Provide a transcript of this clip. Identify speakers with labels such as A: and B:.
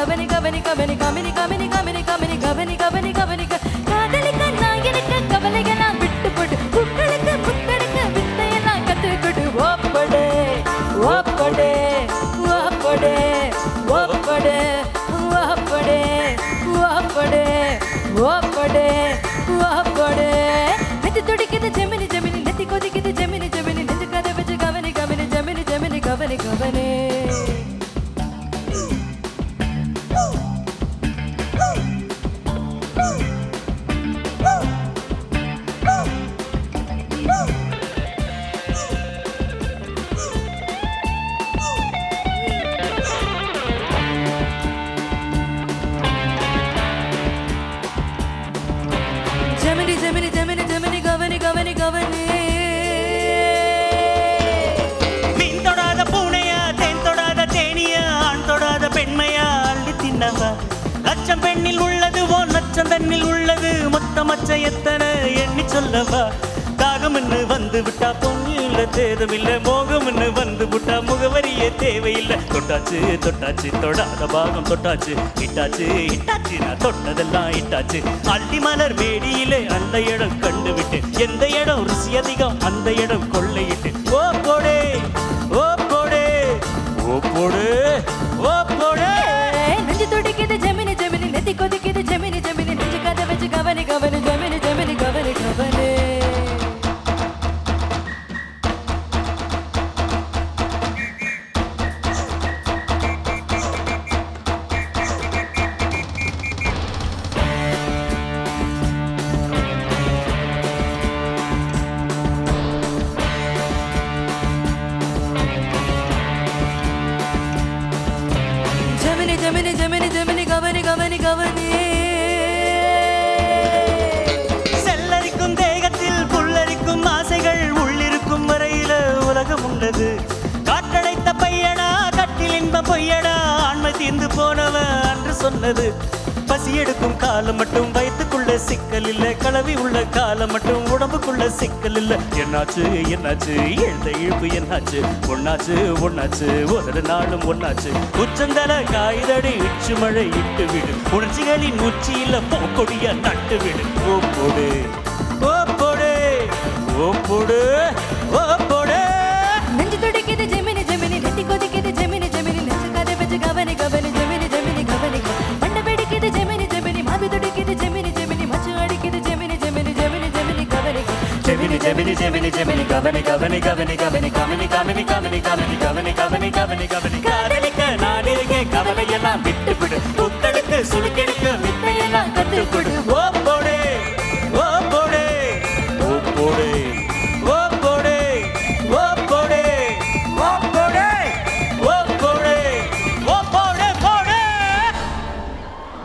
A: கவனி கவனி கவனி கவனி கவனி கவனி காதலிக்க நான் எனக்கு கவலையெல்லாம் விட்டு போட்டு புக்களுக்கு புத்தெடுக்க வித்தையெல்லாம் கத்துக்கிட்டு ஓப்படு ஓப்படு ஓப்படு ஓப்படு ஓப்படு ஓப்படு ஓப்படு ஓப்படு நெத்தி துடிக்குது ஜெமினி ஜெமினி நெத்தி கொதிக்குது ஜெமினி ஜெமினி நெஞ்சு கதை வச்சு கவனி கவனி ஜெமினி ஜெமினி கவனி கவனி
B: கண்ணில் உள்ளது ஓ லட்சம் உள்ளது. மொத்த மச்ச எத்தனை? எண்ணி சொல்லவா? தாகம்னு வந்து விட்டா பொங்கி இல்ல தேதம் மோகம்னு வந்து விட்டா முகவரியே தேவையில்லை. தொட்டாச்சு தொட்டாச்சு தொடாத பாகம் தொட்டாச்சு. இட்டாச்சு இட்டாச்சு நான் தொட்டதெல்லாம் இட்டாச்சு. அள்ளி மலர் மேடியிலே அந்த இடம் கண்டு விட்டு எந்த இடம் ருசி அதிகம்? கட்டில் இன்ப பொய்யடா ஆண்மை தீர்ந்து போனவ அன்று சொன்னது. பசி எடுக்கும் காலம் மட்டும் வயிற்றுக்குள்ள சிக்கல் இல்ல கலவி உள்ள காலம் மட்டும் உடம்புக்குள்ள சிக்கல் இல்ல. என்னாச்சு என்னாச்சு எழுந்த இழுப்பு என்னாச்சு? ஒன்னாச்சு ஒன்னாச்சு ஒரு நாளும் ஒன்னாச்சு. உச்சந்தல காய்தடி இச்சு மழை இட்டு விடும் உணர்ச்சிகளின் உச்சியில போக்கொடியா ஜெமினி ஜெமினி ஜெமினி ஜெமினி கவனி கவனி கவனி கவனி கவனி கவனி கவனி கவனி கவனி கவனி கவனி கவனி காதலிக்க நான் இருக்கேன் கவலையெல்லாம் விட்டு விடு புத்தெடுக்க சுழுக்கெடுக்க வித்தையெல்லாம் கற்றுக்கொடு